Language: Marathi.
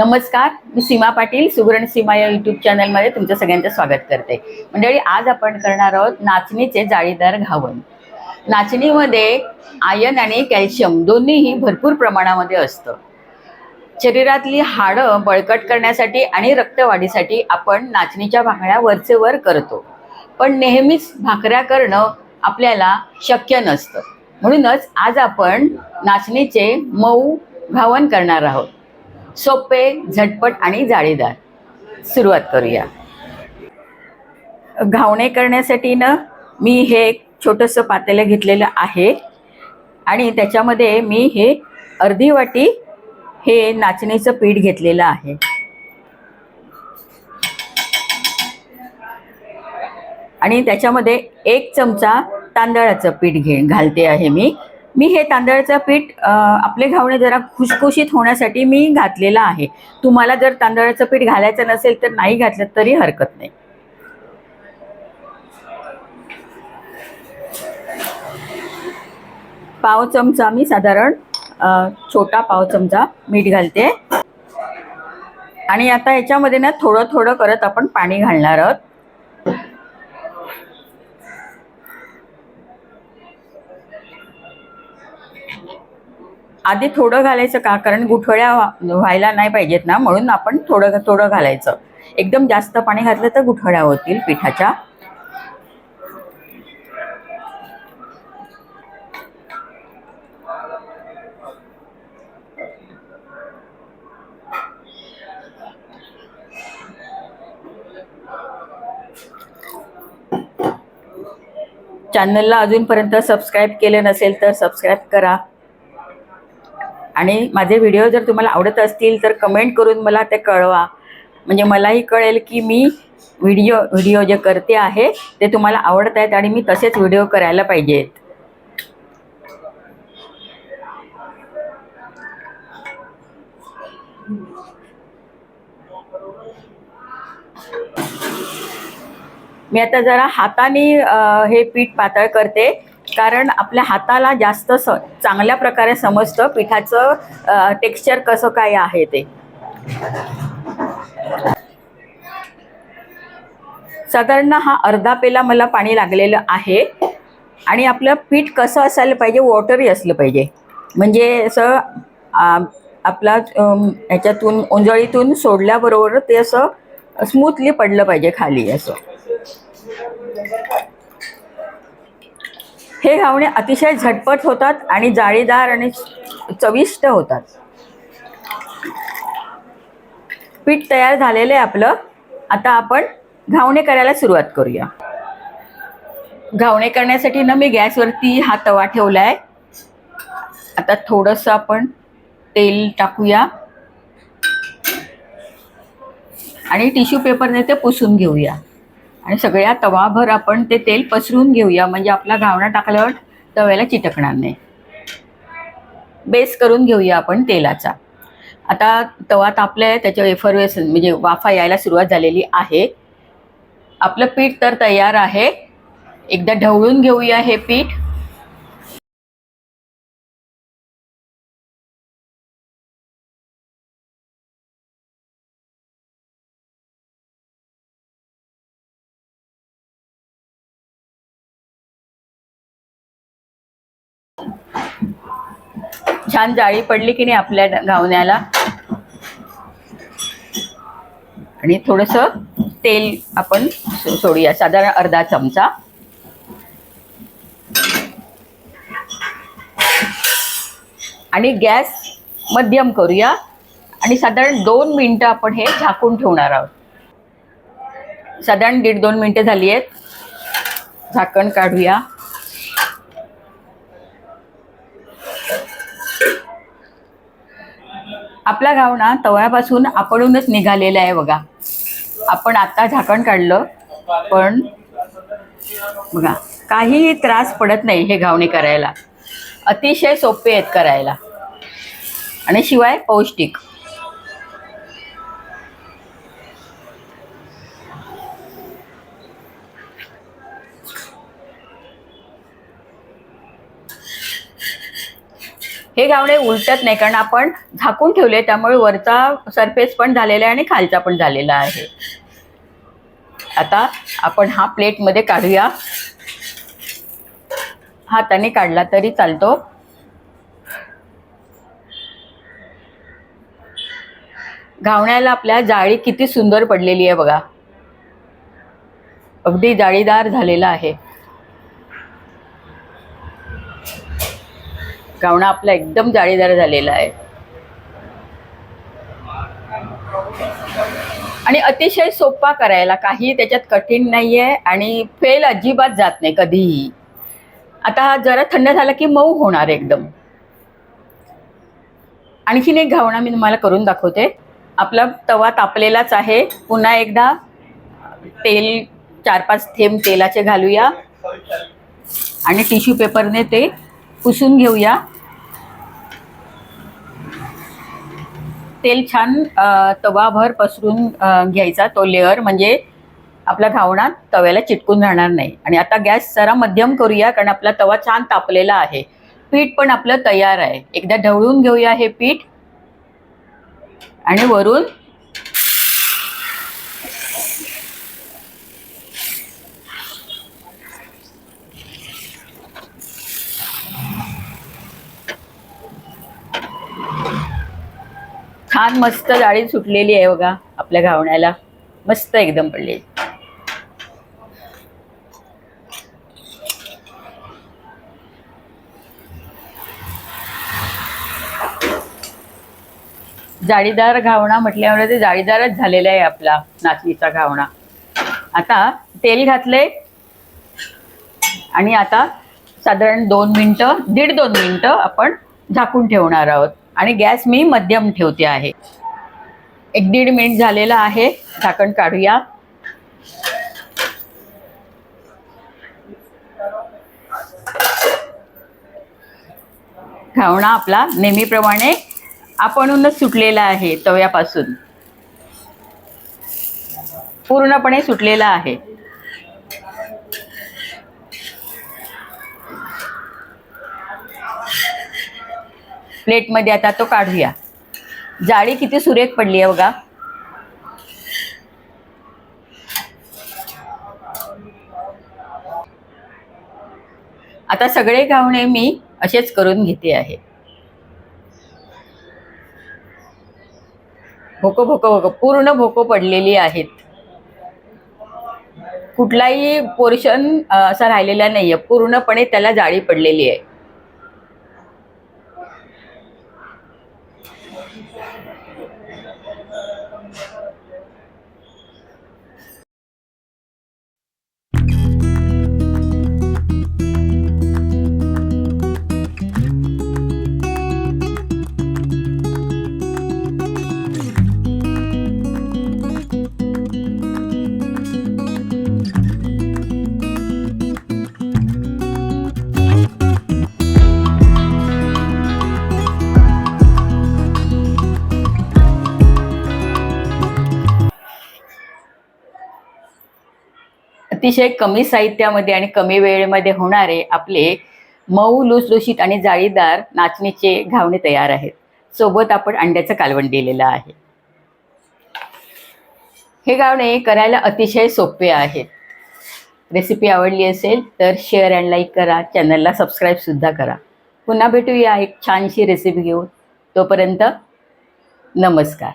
नमस्कार मी सीमा पाटील सुगरण सीमा या यूट्यूब चॅनलमध्ये तुमचं सगळ्यांचं स्वागत करते. मंडळी आज आपण करणार आहोत नाचणीचे जाळीदार घावन. नाचणीमध्ये आयन आणि कॅल्शियम दोन्हीही भरपूर प्रमाणामध्ये असतं. शरीरातली हाडं बळकट करण्यासाठी आणि रक्तवाढीसाठी आपण नाचणीच्या भाकऱ्या वरचे वर करतो. पण नेहमीच भाकऱ्या करणं आपल्याला शक्य नसतं. म्हणूनच आज आपण नाचणीचे मऊ घावन करणार आहोत. सोपे झटपट आणि जाळीदार. सुरुवात करूया. घावणे करण्यासाठी ना मी हे एक छोटंसं पातेलं घेतलेलं आहे. आणि त्याच्यामध्ये मी हे अर्धी वाटी हे नाचणीचं पीठ घेतलेलं आहे. आणि त्याच्यामध्ये एक चमचा तांदळाचं पीठ घे घालते आहे मी. मी हे तांदळाचं पीठ आपले घावणे जरा खुशखुशीत होण्यासाठी मी घातलेलं आहे. तुम्हाला जर तांदळाचं पीठ घालायचं नसेल तर नाही घातलं तरी हरकत नाही. पाव चमचा मी साधारण छोटा पाव चमचा मीठ घालते. आणि आता याच्यामध्ये ना थोडं थोडं करत आपण पाणी घालणार आहोत. आधी थोडं घालायचं का? कारण गुठळ्या व्हायला नाही पाहिजेत ना? म्हणून आपण थोडं थोडं घालायचं. एकदम जास्त पाणी घातलं तर गुठळ्या होतील पिठाच्या. चॅनलला अजूनपर्यंत सबस्क्राईब केलं नसेल तर सबस्क्राईब करा. आणि माझे व्हिडिओ जर तुम्हाला आवडत असतील तर कमेंट करून मला ते कळवा. म्हणजे मलाही कळेल की मी व्हिडिओ व्हिडिओ जे करते आहे ते तुम्हाला आवडत आहेत आणि मी तसेच व्हिडिओ करायला पाहिजेत. मी आता जरा हाताने हे पीठ पातळ करते. कारण आपल्या हाताला जास्त स चांगल्या प्रकारे समजतं पिठाचं टेक्स्चर कसं काय आहे ते. साधारण हा अर्धा पेला मला पाणी लागलेलं आहे आणि आपलं पीठ कसं असायला पाहिजे वॉटरी असलं पाहिजे. म्हणजे असं आपला ह्याच्यातून ओंजळीतून सोडल्याबरोबर ते असं स्मूथली पडलं पाहिजे खाली असं. हे घावणे अतिशय झटपट होतात आणि जाळीदार आणि चविष्ट होतात. पीठ तयार झालेलं आहे आपलं. आता आपण घावणे करायला सुरुवात करूया. घावणे करण्यासाठी ना मी गॅसवरती हा तवा ठेवला आहे आता थोडंसं आपण तेल टाकूया. आणि टिश्यू पेपरने ते पुसून घेऊया. आणि सगळ्या तवाभर आपण ते तेल पसरून घेऊया. म्हणजे आपला घावणा टाकल्यावर तव्याला चिटकणार नाही. बेस करून घेऊया आपण तेलाचा. आता तवा तापला आहे त्याच्या वेफरवेस म्हणजे वाफा यायला सुरुवात झालेली आहे. आपलं पीठ तर तयार आहे. एकदा ढवळून घेऊया हे पीठ. छान जाळी पडली की नाही आपल्या घावण्याला? आणि थोडंसं तेल आपण सोडूया. साधारण अर्धा चमचा. आणि गॅस मध्यम करूया. आणि साधारण दोन मिनटं आपण हे झाकून ठेवणार आहोत. साधारण दीड दोन मिनटं झाली आहेत. झाकण काढूया. आपला घावणा तवळ्यापासून आपणूनच निघालेला आहे बघा. आपण आता झाकण काढलं पण बघा काहीही त्रास पडत नाही हे घावणे करायला. अतिशय सोपे आहेत करायला. आणि शिवाय पौष्टिक. हे गावणे उलटत नाही कारण आपण झाकून ठेवले त्यामुळे वरचा सरफेस पण झालेला आहे आणि खालचा पण झालेला आहे. आता आपण हा प्लेटमध्ये काढूया. हाताने काढला तरी चालतो. घावण्याला आपल्या जाळी किती सुंदर पडलेली आहे बघा. अगदी जाळीदार झालेला आहे. गावणा आपला एकदम जाळीदार झालेला आहे. आणि अतिशय सोपा करायला काही त्याच्यात कठीण नाही आहे आणि फेल अजिबात जात नाही कधीही. आता जरा थंड झाला की मऊ होणार एकदम. आणखीन एक घावणा मी तुम्हाला करून दाखवते. आपला तवा तापलेलाच आहे. पुन्हा एकदा तेल चार पाच थेंब तेलाचे घालूया. आणि टिश्यू पेपरने ते पुसून घेऊया. तेल छान तवाभर पसरून घ्यायचा तो लेअर म्हणजे आपला घावणा तव्याला चिटकून राहणार नाही. आणि आता गॅस जरा मध्यम करूया कारण आपला तवा छान तापलेला आहे. पीठ पण आपलं तयार आहे. एकदा ढवळून घेऊया हे पीठ. आणि वरून छान मस्त जाळी सुटलेली आहे बघा आपल्या घावण्याला. मस्त एकदम पडली. जाळीदार घावणा म्हटल्यामुळे ते जाळीदारच झालेला आहे आपला नाचणीचा घावणा. आता तेल घातले आणि आता साधारण दोन मिनटं दीड दोन मिनटं आपण झाकून ठेवणार आहोत. आणि गॅस मी मध्यम ठेवते आहे. एक दीड मिनिट झालेला आहे. झाकण काढूया. घावणा आपला नेहमीप्रमाणे आपणूनच सुटलेला आहे तव्यापासून. पूर्णपणे सुटलेला आहे. प्लेटमध्ये आता तो काढूया. जाळी किती सुरेख पडली आहे बघा. आता सगळे गावणे मी असेच करून घेते आहे. भोको भोको भोको पूर्ण भोको पडलेली आहेत. कुठलाही पोर्शन असा राहिलेला नाहीये. पूर्णपणे त्याला जाळी पडलेली आहे. अतिशय कमी साहित्यामध्ये आणि कमी वेळेमध्ये होणारे आपले मऊ लुसलुशीत आणि जाळीदार नाचणीचे घावणे तयार आहेत. सोबत आपण अंड्याचं कालवण दिलेलं आहे. हे गावणे करायला अतिशय सोपे आहे रेसिपी आवडली असेल तर शेअर अँड लाईक करा. चॅनलला सबस्क्राईबसुद्धा करा. पुन्हा भेटूया एक छानशी रेसिपी घेऊन. तोपर्यंत नमस्कार.